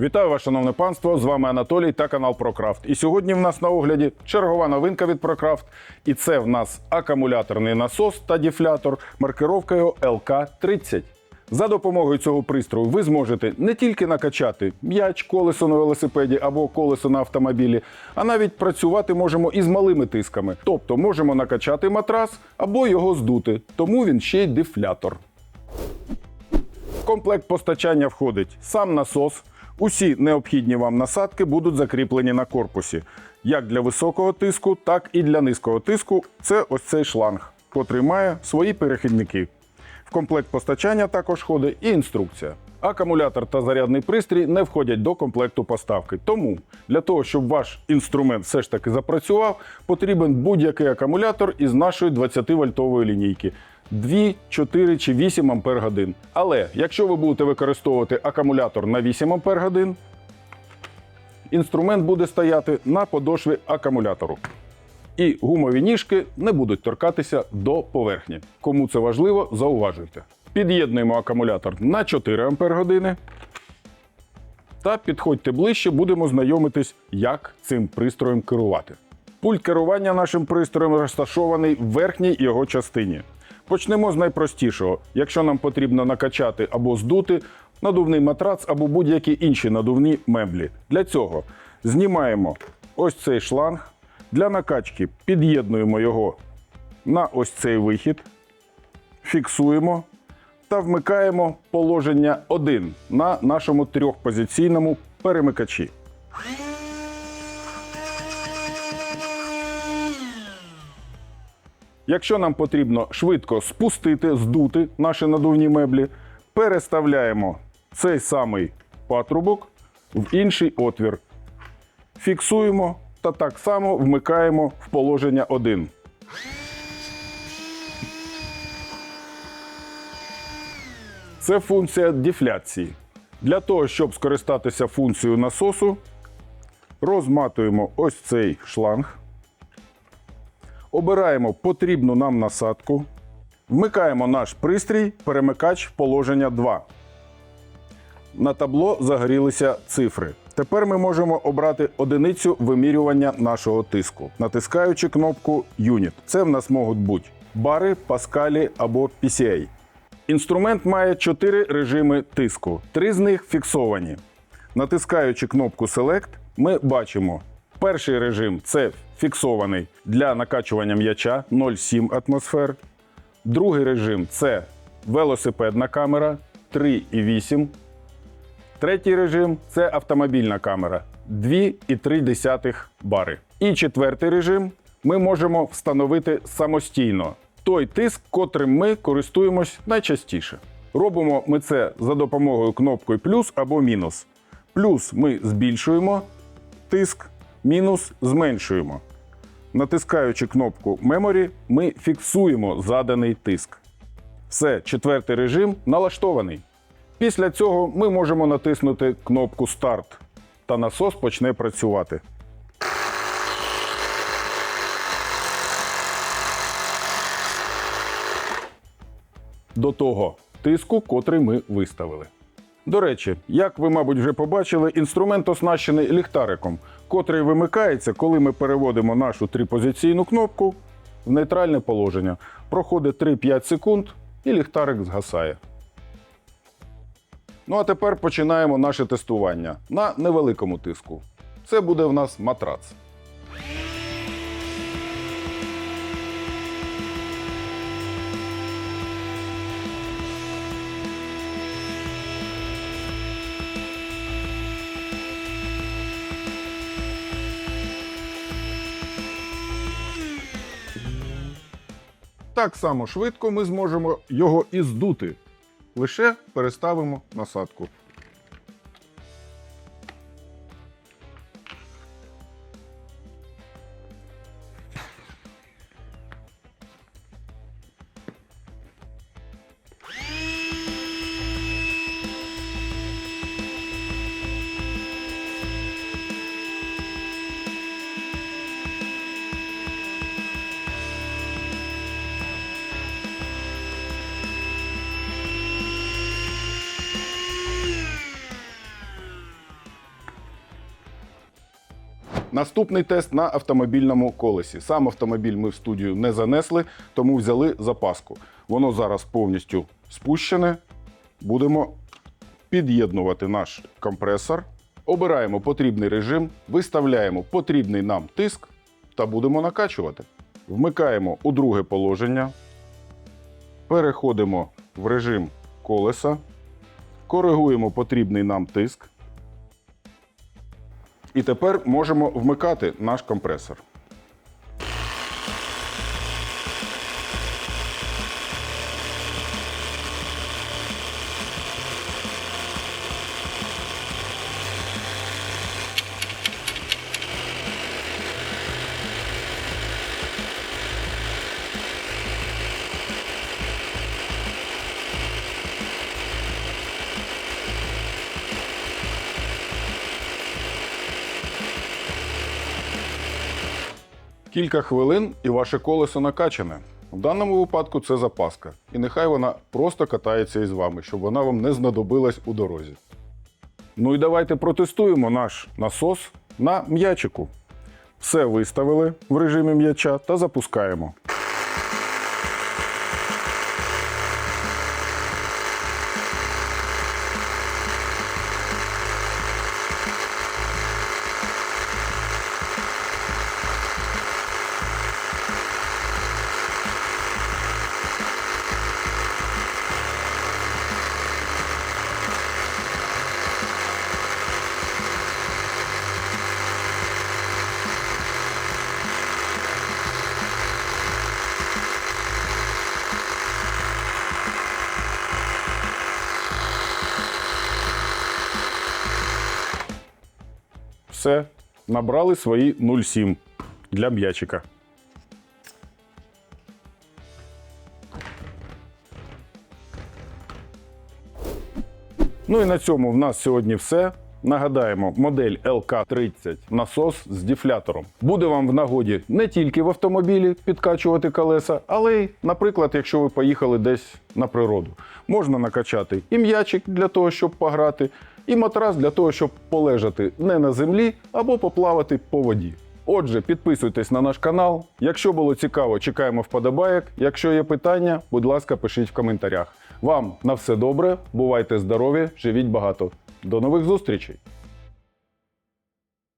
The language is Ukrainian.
Вітаю вас, шановне панство! З вами Анатолій та канал ProCraft. І сьогодні в нас на огляді чергова новинка від ProCraft. І це в нас акумуляторний насос та дефлятор маркировкою LK30. За допомогою цього пристрою ви зможете не тільки накачати м'яч, колесо на велосипеді або колесо на автомобілі, а навіть працювати можемо із малими тисками. Тобто можемо накачати матрас або його здути. Тому він ще й дефлятор. В комплект постачання входить сам насос. Усі необхідні вам насадки будуть закріплені на корпусі, як для високого тиску, так і для низького тиску. Це ось цей шланг, котрий має свої перехідники. В комплект постачання також входить і інструкція. Акумулятор та зарядний пристрій не входять до комплекту поставки. Тому для того, щоб ваш інструмент все ж таки запрацював, потрібен будь-який акумулятор із нашої 20-вольтової лінійки. 2, 4 чи 8 ампер годин. Але якщо ви будете використовувати акумулятор на 8 ампер годин, інструмент буде стояти на подошві акумулятору. І гумові ніжки не будуть торкатися до поверхні. Кому це важливо, зауважуйте. Під'єднуємо акумулятор на 4 ампер години. Та підходьте ближче, будемо знайомитись, як цим пристроєм керувати. Пульт керування нашим пристроєм розташований в верхній його частині. Почнемо з найпростішого. Якщо нам потрібно накачати або здути надувний матрац або будь-які інші надувні меблі. Для цього знімаємо ось цей шланг. Для накачки під'єднуємо його на ось цей вихід, фіксуємо та вмикаємо положення 1 на нашому трьохпозиційному перемикачі. Якщо нам потрібно швидко спустити, здути наші надувні меблі, переставляємо цей самий патрубок в інший отвір. Фіксуємо та так само вмикаємо в положення 1. Це функція дефляції. Для того, щоб скористатися функцією насосу, розматуємо ось цей шланг. Обираємо потрібну нам насадку. Вмикаємо наш пристрій, перемикач положення 2. На табло загорілися цифри. Тепер ми можемо обрати одиницю вимірювання нашого тиску, натискаючи кнопку Unit. Це в нас можуть бути бари, паскалі або PCA. Інструмент має 4 режими тиску. Три з них фіксовані. Натискаючи кнопку Select, ми бачимо перший режим це фіксований для накачування м'яча 0,7 атмосфер. Другий режим це велосипедна камера 3,8. Третій режим це автомобільна камера 2,3 бари. І четвертий режим ми можемо встановити самостійно той тиск, котрим ми користуємось найчастіше. Робимо ми це за допомогою кнопкою плюс або мінус. Плюс ми збільшуємо тиск, мінус зменшуємо. Натискаючи кнопку Memory, ми фіксуємо заданий тиск. Все, четвертий режим налаштований. Після цього ми можемо натиснути кнопку Старт та насос почне працювати. До того тиску, котрий ми виставили. До речі, як ви, мабуть, вже побачили, інструмент оснащений ліхтариком, котрий вимикається, коли ми переводимо нашу трипозиційну кнопку в нейтральне положення. Проходить 3-5 секунд і ліхтарик згасає. Ну а тепер починаємо наше тестування на невеликому тиску. Це буде в нас матрац. Так само швидко ми зможемо його і здути. Лише переставимо насадку. Наступний тест на автомобільному колесі. Сам автомобіль ми в студію не занесли, тому взяли запаску. Воно зараз повністю спущене. Будемо під'єднувати наш компресор. Обираємо потрібний режим, виставляємо потрібний нам тиск та будемо накачувати. Вмикаємо у друге положення, переходимо в режим колеса, коригуємо потрібний нам тиск. І тепер можемо вмикати наш компресор. Кілька хвилин і ваше колесо накачане. В даному випадку це запаска. І нехай вона просто катається із вами, щоб вона вам не знадобилась у дорозі. Ну і давайте протестуємо наш насос на м'ячику. Все виставили в режимі м'яча та запускаємо. Все, набрали свої 0,7 для м'ячика. Ну і на цьому в нас сьогодні все. Нагадаємо, модель LK30 насос з дефлятором буде вам в нагоді не тільки в автомобілі підкачувати колеса, але й, наприклад, якщо ви поїхали десь на природу. Можна накачати і м'ячик для того, щоб пограти, і матрас для того, щоб полежати не на землі або поплавати по воді. Отже, підписуйтесь на наш канал. Якщо було цікаво, чекаємо вподобайок. Якщо є питання, будь ласка, пишіть в коментарях. Вам на все добре, бувайте здорові, живіть багато. До нових зустрічей!